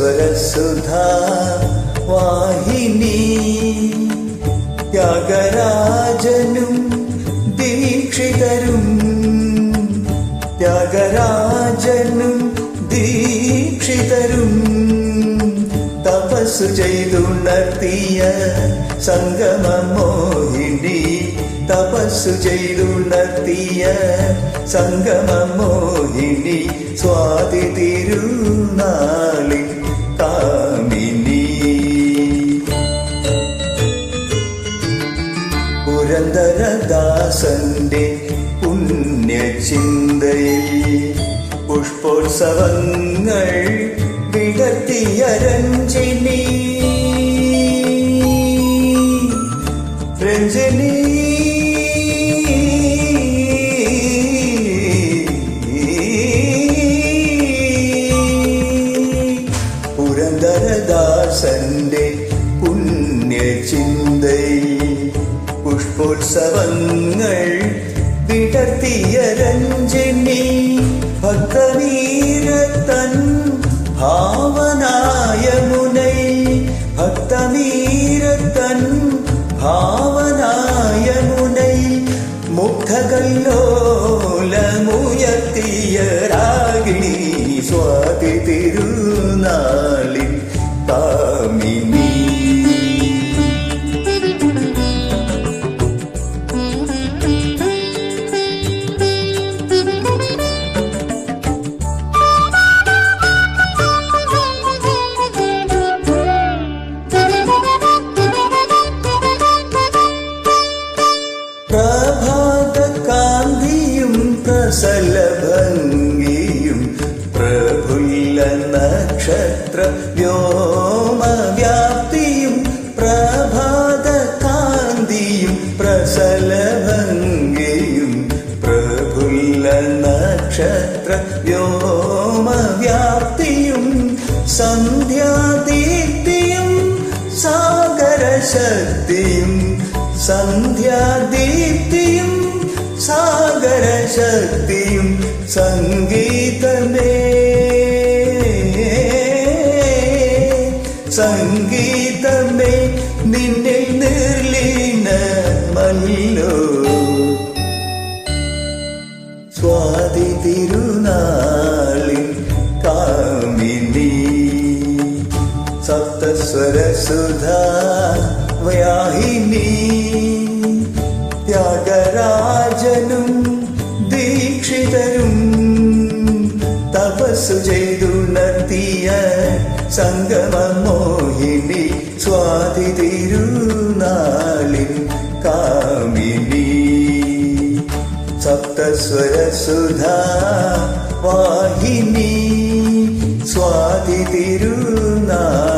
സപ്തസ്വരസുധാ വാഹിനി ത്യാഗരാജനും ദീക്ഷിതരും. ത്യാഗരാജനും ദീക്ഷിതരും. തപസ്സു ചെയ്തുണർത്തിയ സംഗമമോഹിനി. തപസ്സു ചെയ്തുണർത്തിയ സംഗമമോഹിനി സ്വാതി തിരുനാളിൽ കാമിനി. പുരന്തരദാസന്റെ പുണ്യചിന്തയിൽ പുഷ്പോത്സവങ്ങൾ വിടർത്തിയ രഞ്ജിനി രഞ്ജിനി പുരന്ദരദാസന്റെ പുണ്യചിന്ത. പുഷ്പോത്സവങ്ങൾ വിടർത്തിയ രഞ്ജനി ഭക്തവീരത്തൻ ഭാവനായ മുനൈ ഭക്തവീരത്തൻ ഭാവനായ മുനൈ മുഗ്ധകല്ലോലമുയർത്തിയ രാഗിണി. സ്വാതി തിരുനാളിൽ വ്യോമവ്യാപ്തിയും പ്രഭാതകാന്തിയും പ്രസലഭംഗിയും പ്രഫുല്ല നക്ഷത്ര വ്യോമവ്യാപ്തിയും സന്ധ്യാദീപ്തിയും സാഗരശക്തിയും സന്ധ്യാദീപ്തിയും സാഗരശക്തിയും സംഗീതമേ സംഗീതമേ നിന്നെ നിർലീനമല്ലോ. സ്വാതി തിരുനാളിൽ കാമിനി. സപ്തസ്വരസുധാ വ്യാഹിനി ത്യാഗരാജനും ദീക്ഷിതരും തപസ്സു ചെയ്തുണർത്തിയ സംഗമമോഹിനി സ്വാതി തിരുനാളിൽ കാമിനി. സപ്തസ്വരസുധ വാഹിനി. സ്വാതി തിരുനാളിൽ